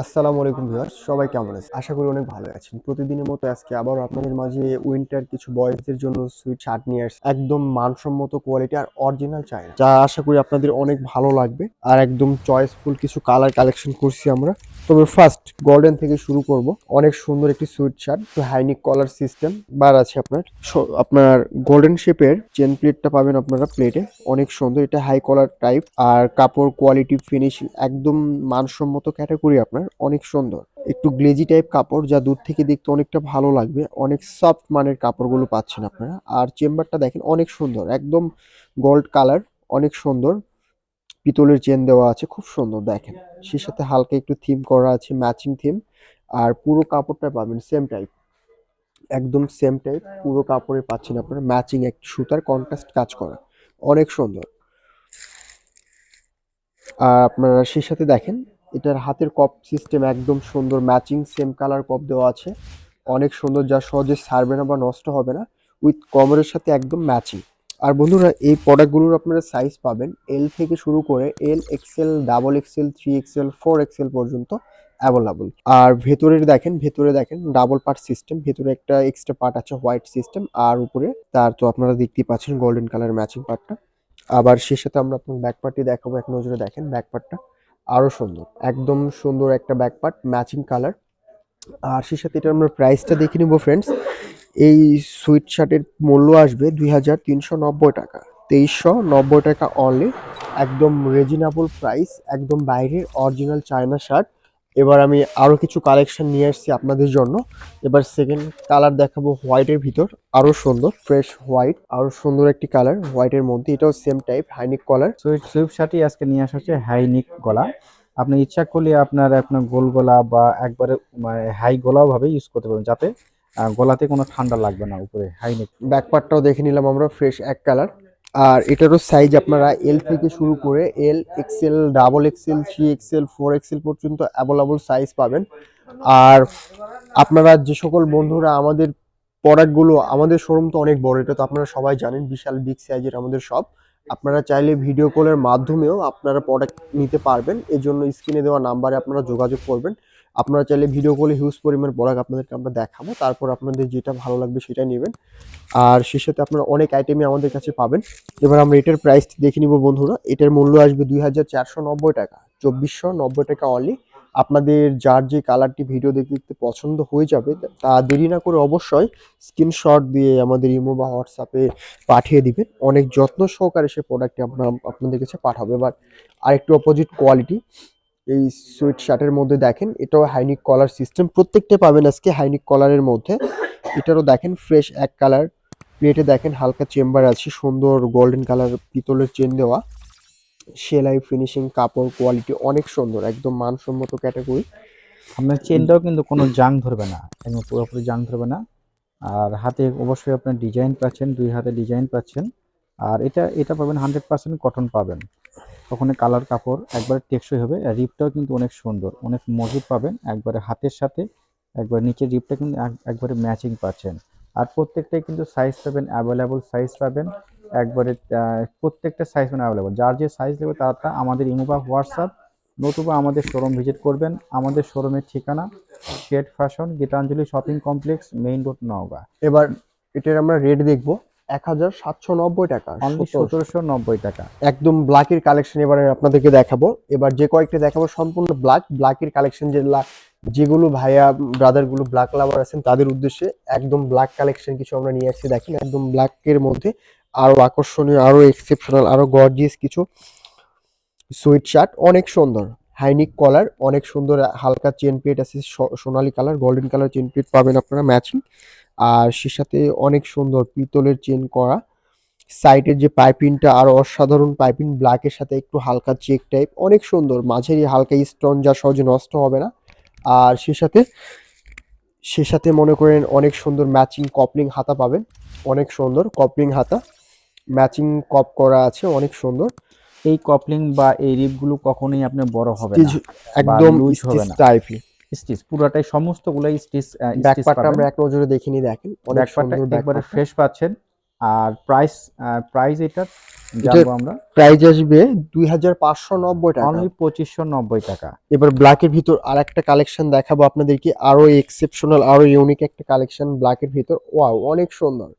আসসালামু আলাইকুম ভিউয়ার্স, সবাই কেমন আছেন? আশা করি অনেক ভালো আছেন। প্রতিদিনের মতো আজকে আবার আপনাদের মাঝে উইন্টার কিছু বয়েজদের জন্য সুইট শার্ট নিয়ে আসছি। একদম মানসম্মত কোয়ালিটি আর অরিজিনাল চাই যা আশা করি আপনাদের অনেক ভালো লাগবে আর একদম চয়েসফুল কিছু কালার কালেকশন করছি আমরা। তবে ফার্স্ট গোল্ডেন থেকে শুরু করব। অনেক সুন্দর একটি সুইট শার্ট তো হাইনিক কলার সিস্টেম বার আছে আপনার। আপনার গোল্ডেন শেপের চেন প্লেটটা পাবেন আপনারা প্লেটে অনেক সুন্দর, এটা হাই কলার টাইপ আর কাপড় কোয়ালিটি ফিনিশিং একদম মানসম্মত ক্যাটাগরি আপনার। অনেক সুন্দর। একটু গ্লেজি টাইপ কাপড় যা দূর থেকে দেখতে অনেকটা ভালো লাগবে। অনেক সফট মানের কাপড়গুলো পাচ্ছেন আপনারা। আর চেম্বারটা দেখেন অনেক সুন্দর, একদম গোল্ড কালার, অনেক সুন্দর। পিতলের চেন দেওয়া আছে, খুব সুন্দর দেখেন। সে সাথে হালকা একটু থিম করা আছে, ম্যাচিং থিম। আর পুরো কাপড়টা পাবেন সেম টাইপ। একদম সেম টাইপ, পুরো কাপড়ে পাচ্ছেন আপনারা, ম্যাচিং এক সুতার কন্ট্রাস্ট কাজ করা। অনেক সুন্দর। আর আপনারা সেই সাথে দেখেন এটার হাতের কপ সিস্টেম একদম সুন্দর ম্যাচিং সেম কালার কপ দেওয়া আছে। অনেক সুন্দর, যা সহজে সারবে না বা নষ্ট হবে না। উইথ কমরের সাথে একদম ম্যাচিং আর বন্ধুরা, এই প্রোডাক্টগুলোর আপনারা সাইজ পাবেন এল থেকে শুরু করে L XL double XL three XL four XL পর্যন্ত অ্যাভেলেবল আর ভেতরের দেখেন, ভেতরে দেখেন ডাবল পার্ট সিস্টেম ভেতরে একটা এক্সট্রা পার্ট আছে হোয়াইট সিস্টেম আর উপরে তার তো আপনারা দেখতেই পাচ্ছেন গোল্ডেন কালার ম্যাচিং পার্টটা আবার সে সাথে আমরা আপনার ব্যাক পার্টটি দেখাবো, এক নজরে দেখেন ব্যাক পার্টটা আরও সুন্দর, একদম সুন্দর একটা ব্যাকপার্ট ম্যাচিং কালার আর সেই সাথে এটা আমরা প্রাইসটা দেখে নিব ফ্রেন্ডস এই সুইট শার্টের মূল্য আসবে দুই হাজার তিনশো নব্বই টাকা, তেইশশো নব্বই টাকা অনলি একদম রিজনেবল প্রাইস একদম বাইরের অরিজিনাল চায়না শার্ট এবার আমি আরও কিছু কালেকশন নিয়ে আসছি আপনাদের জন্য। এবার সেকেন্ড কালার দেখাবো হোয়াইটের ভিতর। আরও সুন্দর ফ্রেশ হোয়াইট আরও সুন্দর একটি কালার হোয়াইটের মধ্যে। এটাও same type high neck collar swift swift শার্টই আজকে নিয়ে আসা হচ্ছে হাইনিক গলা। আপনি ইচ্ছা করলে আপনার আপনার গোল গলা বা একবারে মানে হাই গলাও ভাবে ইউজ করতে পারবেন যাতে গলাতে কোনো ঠান্ডা লাগবে না উপরে হাই নেক ব্যাক পার্টটাও দেখে নিলাম আমরা ফ্রেশ এক কালার আর এটারও সাইজ আপনারা এল থেকে শুরু করে L XL double XL three XL four XL পর্যন্ত অ্যাভেলেবল সাইজ পাবেন। আর আপনারা যে সকল বন্ধুরা আমাদের প্রোডাক্টগুলো আমাদের শোরুম তো অনেক বড়, এটা তো আপনারা সবাই জানেন, বিশাল বিগ সাইজের আমাদের সব আপনারা চাইলে ভিডিও কলের মাধ্যমেও আপনারা প্রোডাক্ট নিতে পারবেন। এর জন্য স্ক্রিনে দেওয়া নাম্বারে আপনারা যোগাযোগ করবেন। আপনারা চাইলে ভিডিও কলে হিউজ পরিমাণ প্রোডাক্ট আপনাদেরকে আমরা দেখাবো, তারপর আপনাদের যেটা ভালো লাগবে সেটা নেবেন। আর সে সাথে আপনারা অনেক আইটেমই আমাদের কাছে পাবেন। এবার আমরা এটার প্রাইস দেখে নিব বন্ধুরা। এটার মূল্য আসবে দুই হাজার চারশো নব্বই টাকা, চব্বিশশো টাকা অনলি আপনাদের যার যে কালারটি ভিডিও দেখতে দেখতে পছন্দ হয়ে যাবে, তা দেরি না করে অবশ্যই স্ক্রিনশট দিয়ে আমাদের ইমো বা হোয়াটসঅ্যাপে পাঠিয়ে দিবেন। অনেক যত্ন সহকারে সে প্রোডাক্টটি আপনার, আপনাদের কাছে পাঠাবে। এবার আরেকটু অপোজিট কোয়ালিটি এই সুইট শার্টের মধ্যে দেখেন, এটাও হাইনিক কলার সিস্টেম প্রত্যেকটা পাবেন আজকে হাইনিক কলারের মধ্যে। এটারও দেখেন ফ্রেশ এক কালার প্লেটে দেখেন হালকা চেম্বার আছে, সুন্দর গোল্ডেন কালার পিতলের চেন দেওয়া। সেলাই ফিনিশিং কাপড় কোয়ালিটি অনেক সুন্দর, একদম মানসম্মত ক্যাটাগরি আপনার চেনটাও কিন্তু কোনো জাং ধরবে না, একদম পুরোপুরি জাং ধরবে না। আর হাতে অবশ্যই আপনার ডিজাইন পাচ্ছেন, দুই হাতে ডিজাইন পাচ্ছেন। আর এটা এটা পাবেন হান্ড্রেড পার্সেন্ট কটন পাবেন। ওখানে কালার কাপড় একবারে টেকসই হবে রিপটাও কিন্তু অনেক সুন্দর। অনেক মজুত পাবেন, একবারে হাতের সাথে, একবার নিচের রিপটা কিন্তু এক- একবারে ম্যাচিং পাচ্ছেন। আর প্রত্যেকটাই কিন্তু সাইজ পাবেন অ্যাভেলেবল সাইজ পাবেন, একবারে প্রত্যেকটা সাইজ মানে অ্যাভেলেবল যার যে সাইজ নেবে তারটা আমাদের ইমো বা হোয়াটসঅ্যাপ, নতুবা আমাদের শোরুম ভিজিট করবেন। আমাদের শোরুমের ঠিকানা shade fashion Gitanjali shopping complex main road Naogaon. এবার এটার আমরা রেট দেখব। এক হাজার সাতশো নব্বই টাকা অনলি 1700 সতেরোশো নব্বই টাকা। একদম ব্ল্যাকের কালেকশন এবারে আপনাদেরকে দেখাবো। এবার যে কয়েকটা দেখাবো সম্পূর্ণ ব্ল্যাক ব্ল্যাকের কালেকশন যেগুলা যেগুলো ভাইয়া ব্রাদারগুলো ব্ল্যাক লাভার আছেন তাদের উদ্দেশ্যে একদম ব্ল্যাক কালেকশন কিছু আমরা নিয়ে আসছি দেখেন একদম ব্ল্যাকের মধ্যে আরও আকর্ষণীয় আরও এক্সেপশনাল আরও গর্জিয়াস কিছু সুইট শার্ট অনেক সুন্দর। হাইনিক কলার, অনেক সুন্দর হালকা চেন প্লেট আছে সোনালী colour golden colour chain plate পাবেন আপনারা ম্যাচিং আর সে সাথে অনেক সুন্দর পিতলের চেন করা। সাইডের যে পাইপিংটা আর অসাধারণ পাইপিং ব্ল্যাকের সাথে একটু হালকা চেক টাইপ অনেক সুন্দর। মাঝেরই হালকা স্টোন যা সহজে নষ্ট হবে না। আর সে সাথে সে সাথে মনে করেন অনেক সুন্দর ম্যাচিং কপলিং হাতা পাবেন। অনেক সুন্দর কপলিং হাতা। ম্যাচিং কপ করা আছে, অনেক সুন্দর। এই কপলিং বা এই রিপগুলো কখনোই আপনার বড় হবে না একদম loose হবে স্টিচ না। টাইপই স্টিচ পুরোটাই সমস্তগুলাই স্টিচ ব্যাক স্টিচ পার্টটা আমরা এক নজরে দেখিনি দেখেন অনেক সুন্দর একবারে ফ্রেশ পাচ্ছেন। আর প্রাইস প্রাইস এটা জানব আমরা। প্রাইস আসবে দুই হাজার পাঁচশো নব্বই টাকা। অনলি পঁচিশশো নব্বই টাকা। এবার ব্ল্যাকের ভিতর আরেকটা কালেকশন দেখাবো আপনাদেরকে আরও এক্সেপশনাল আরও ইউনিক একটা কালেকশন ব্ল্যাকের ভিতর। ওয়াও অনেক সুন্দর।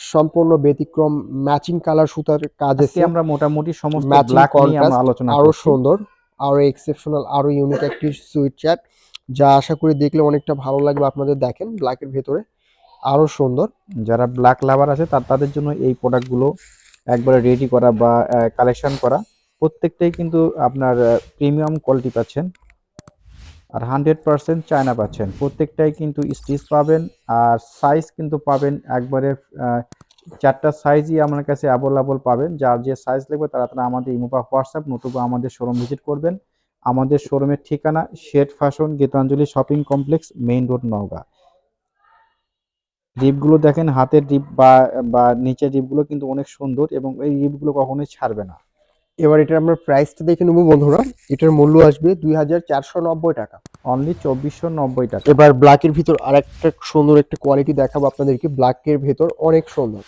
সম্পূর্ণ ব্যতিক্রম ম্যাচিং কালার সুতার কাজ আছে আমরা মোটামুটি সমস্ত ব্ল্যাক নিয়ে আমরা আলোচনা আরও সুন্দর আরও এক্সেপশনাল আরও ইউনিক একটি সুইট চ্যাট যা আশা করি দেখলে অনেকটা ভালো লাগবে আপনাদের দেখেন ব্ল্যাকের ভেতরে। আরও সুন্দর। যারা ব্ল্যাক লাভার আছে তার তাদের জন্য এই প্রোডাক্টগুলো একবারে রেডি করা বা কালেকশন করা। প্রত্যেকটাই কিন্তু আপনার প্রিমিয়াম কোয়ালিটি পাচ্ছেন। আর হান্ড্রেড পার্সেন্ট চায়না পাচ্ছেন। প্রত্যেকটাই কিন্তু স্টিচ পাবেন আর সাইজ কিন্তু পাবেন একবারে চারটা সাইজই আমার কাছে অ্যাভেলেবল পাবেন। যার যে সাইজ লাগবে তারা তারা আমাদের ইমো বা হোয়াটসঅ্যাপ নতুবা আমাদের শোরুম ভিজিট করবেন। আমাদের শোরুমের ঠিকানা shade fashion Gitanjali shopping complex, main road, Naogaon. ডিপগুলো দেখেন, হাতের ডিপ বা বা নিচের ডিপগুলো কিন্তু অনেক সুন্দর এবং এই ডিপগুলো কখনোই ছাড়বে না। এবার এটার আমরা প্রাইসটা দেখে নেব বন্ধুরা। এটার মূল্য আসবে দুই হাজার চারশো নব্বই টাকা। অনলি চব্বিশশো নব্বই টাকা। এবার ব্ল্যাকের ভিতর আর একটা সুন্দর একটা কোয়ালিটি দেখাবো আপনাদেরকে। ব্ল্যাকের ভেতর অনেক সুন্দর।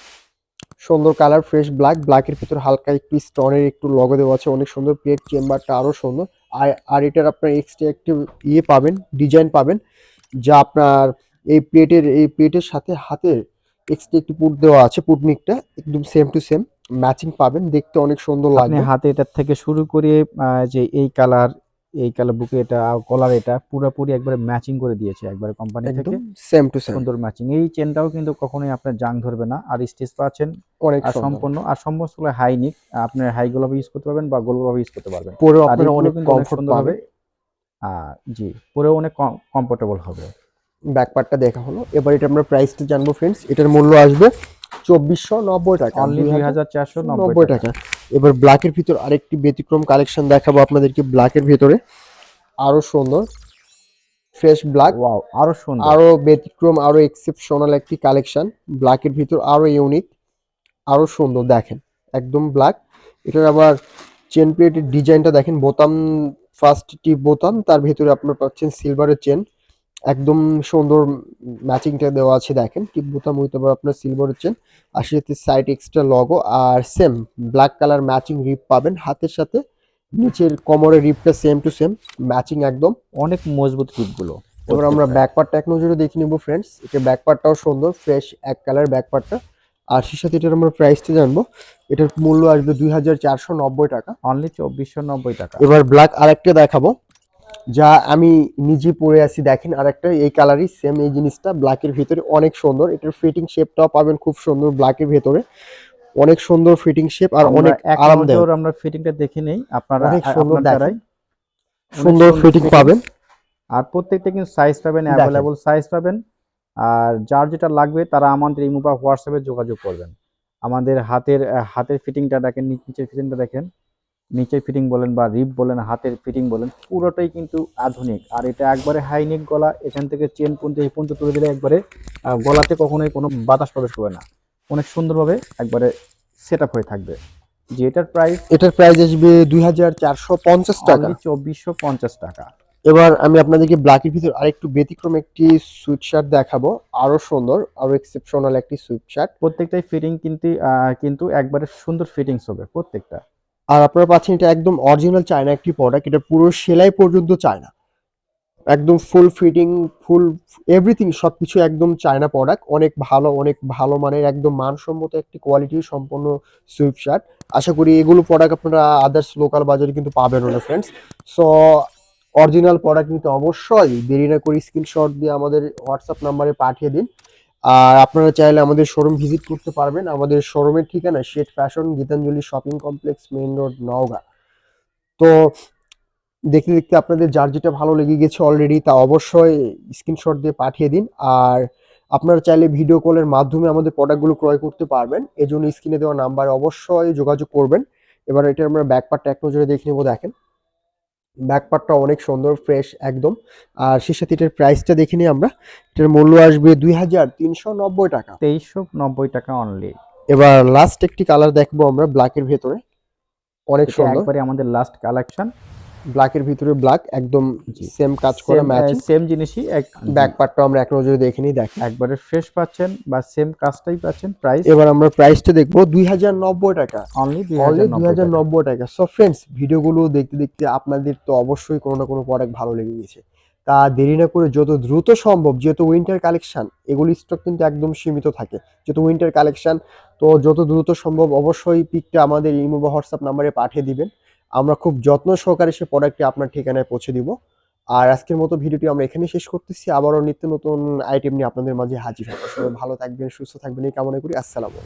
সুন্দর কালার ফ্রেশ ব্ল্যাক ব্ল্যাকের ভিতর হালকা একটু স্টোনের একটু লগো দেওয়া আছে অনেক সুন্দর। প্লেট চেম্বারটা আরও সুন্দর। আর আর এটার আপনার এক্সট্রা একটি ইয়ে পাবেন ডিজাইন পাবেন। যা আপনার এই প্লেটের এই প্লেটের সাথে হাতের এক্সট্রা একটি পুট দেওয়া আছে পুটনিকটা একদম সেম টু সেম ম্যাচিং পাবেন দেখতে অনেক সুন্দর আপনি লাগবে। হাতে এটার থেকে শুরু করে যে এই কালার এই কালার বুকে এটা কলার এটা পুরোপুরি একবারে ম্যাচিং করে দিয়েছে একবারে কোম্পানি থেকে। একদম সেম টু সেম সুন্দর ম্যাচিং এই চেনটাও কিন্তু কখনোই আপনার জাং ধরবে না আর স্টিচ পাচ্ছেন অনেক আর সম্পূর্ণ আর সমস্ত হাইনিক আপনার হাই গোলাপি ইউজ করতে পারবেন বা গোল গোলাপি ইউজ করতে পারবেন। আর আপনারা অনেক কমফোর্ট পাবেন আহ, জি পরেও অনেক কমফোর্টেবল হবে। ব্যাকপার্টটা দেখা হলো। এবার এটা আমরা প্রাইসটা জানব ফ্রেন্ডস এটার মূল্য আসবে চব্বিশশো নব্বই টাকা। দুই হাজার চারশো নব্বই টাকা। এবার ব্ল্যাকের ভিতর আরেকটি ব্যতিক্রম কালেকশন দেখাবো আপনাদেরকে ব্ল্যাকের ভিতরে। আরও সুন্দর। ফ্রেশ ব্ল্যাক ওয়াও আরও সুন্দর। আরও ব্যতিক্রম আরও এক্সেপশনাল একটি কালেকশন ব্ল্যাকের ভিতর আরও ইউনিক আরও সুন্দর। দেখেন একদম ব্ল্যাক এটার আবার চেন প্লেটের ডিজাইনটা দেখেন। বোতাম ফার্স্ট টিপ বোতাম। তার ভিতরে আপনার পাচ্ছেন সিলভারের চেন একদম সুন্দর ম্যাচিংটা দেওয়া আছে দেখেন টিপ বোতাম পারে আপনার সিলভারের চেন আর সাথে সাইড এক্সট্রা লগো আর সেম ব্ল্যাক কালার ম্যাচিং রিপ পাবেন হাতের সাথে নিচের কোমরের রিপটা সেম টু সেম ম্যাচিং একদম। অনেক মজবুত টিপগুলো এবার আমরা ব্যাক পার্টটা এক নজরে দেখে নিব ফ্রেন্ডস এটা ব্যাক পার্টটাও সুন্দর ফ্রেশ এক কালার ব্যাক পার্টটা আর সেই সাথে এটার আমরা প্রাইসটা জানব এটার মূল্য আসবে দুই হাজার চারশো নব্বই টাকা। অনলি চব্বিশশো নব্বই টাকা। এবার ব্ল্যাক আরেকটা দেখাবো যা আমি নিজে পরে আছি দেখেন আর একটা এই কালারই সেম এই জিনিসটা ব্ল্যাকের ভিতরে অনেক সুন্দর। এটার ফিটিং শেপটাও পাবেন খুব সুন্দর ব্ল্যাকের ভেতরে। অনেক সুন্দর ফিটিং শেপ আর অনেক আরামদায়ক। আমরা ফিটিংটা দেখে নেই আপনারা অনেক সুন্দর। দ্বারাই। সুন্দর ফিটিং পাবেন। আর প্রত্যেকটা কিন্তু সাইজ পাবেন। অ্যাভেলেবল সাইজ পাবেন। আর যার যেটা লাগবে তারা আমাদের ইমো বা হোয়াটসঅ্যাপে যোগাযোগ করবেন। আমাদের হাতের হাতের ফিটিংটা দেখেন নিচের ফিটিংটা দেখেন। নিচের ফিটিং বলেন বা রিপ বলেন হাতের ফিটিং বলেন পুরোটাই কিন্তু আধুনিক। আর এটা একবারে হাইনেক গলা এখান থেকে চেন পর্যন্ত এই পর্যন্ত তুলে দিলে একবারে গলাতে কখনোই কোনো বাতাস প্রবেশ করবে না। অনেক সুন্দরভাবে একবারে সেট আপ হয়ে থাকবে। যে এটার প্রাইস এটার প্রাইস আসবে দুই হাজার চারশো পঞ্চাশ টাকা। চব্বিশশো পঞ্চাশ টাকা। এবার আমি আপনাদেরকে ব্ল্যাকের ভিতর আরেকটু ব্যতিক্রম একটি সুইট শার্ট দেখাবো। আরও সুন্দর আরও এক্সেপশনাল একটি সুইট শার্ট প্রত্যেকটাই ফিটিং কিন্তু কিন্তু একবারে সুন্দর ফিটিংস হবে প্রত্যেকটা। আর আপনারা পাচ্ছেন এটা একদম অরিজিনাল চায়না একটি প্রোডাক্ট এটা পুরো সেলাই পর্যন্ত চায়না একদম ফুল ফিটিং ফুল এভরিথিং সব কিছু একদম চায়না প্রোডাক্ট অনেক ভালো অনেক ভালো মানের, একদম মানসম্মত একটি কোয়ালিটি সম্পন্ন সুইফট শার্ট আশা করি এগুলো প্রোডাক্ট আপনারা আদার্স লোকাল বাজারে কিন্তু পাবেন না ফ্রেন্ডস সো অরিজিনাল প্রোডাক্ট নিতে অবশ্যই দেরি না করে স্ক্রিনশট দিয়ে আমাদের হোয়াটসঅ্যাপ নাম্বারে পাঠিয়ে দিন। আর আপনারা চাইলে আমাদের শোরুম ভিজিট করতে পারবেন। আমাদের শোরুমের ঠিকানা শেট fashion Gitanjali shopping complex main road Naogaon. তো দেখতে দেখতে আপনাদের যার যেটা ভালো লেগে গেছে অলরেডি তা অবশ্যই স্ক্রিনশট দিয়ে পাঠিয়ে দিন। আর আপনারা চাইলে ভিডিও কলের মাধ্যমে আমাদের প্রোডাক্টগুলো ক্রয় করতে পারবেন। এজন্য স্ক্রিনে দেওয়া নাম্বারে অবশ্যই যোগাযোগ করবেন। এবার এটা আমরা ব্যাক পার্টটা এক নজরে দেখে নেব, দেখেন। ব্যাক পার্টটা অনেক সুন্দর ফ্রেশ একদম। আর সেই সাথে এটার প্রাইসটা দেখে নিই আমরা। এটার মূল্য আসবে দুই হাজার তিনশো নব্বই টাকা। তেইশশো নব্বই টাকা অনলি এবার লাস্ট একটি কালার দেখব আমরা ব্ল্যাকের ভেতরে। অনেক সুন্দর। একবারে আমাদের লাস্ট কালেকশন ব্ল্যাকের ভিতরে ব্ল্যাক একদম সেম কাজ করা ম্যাচিং সেম জিনিসই এক ব্যাক পার্টটা আমরা এক নজরে দেখে নিই দেখ একবারে ফ্রেশ পাচ্ছেন বা সেম কাজটাই পাচ্ছেন প্রাইস এবার আমরা প্রাইসটা দেখব দুই হাজার নব্বই টাকা। অনলি দুই হাজার নব্বই টাকা। সো ফ্রেন্ডস ভিডিওগুলো দেখতে দেখতে আপনাদের তো অবশ্যই কোনো না কোনো প্রোডাক্ট ভালো লেগে গেছে। তা দেরি না করে যত দ্রুত সম্ভব যেহেতু উইন্টার কালেকশন এগুলি স্টক কিন্তু একদম সীমিত থাকে। যেহেতু উইন্টার কালেকশন তো যত দ্রুত সম্ভব অবশ্যই পিকটা আমাদের ইমো বা হোয়াটসঅ্যাপ নাম্বারে পাঠিয়ে দিবেন। আমরা খুব যত্ন সহকারে সে প্রোডাক্টটি আপনার ঠিকানায় পৌঁছে দিব। আর আজকের মতো ভিডিওটি আমরা এখানে শেষ করতেছি। আবারও নিত্য নতুন আইটেম নিয়ে আপনাদের মাঝে হাজির হব। ভালো থাকবেন, সুস্থ থাকবেন। এই কামনা করি। আসসালামু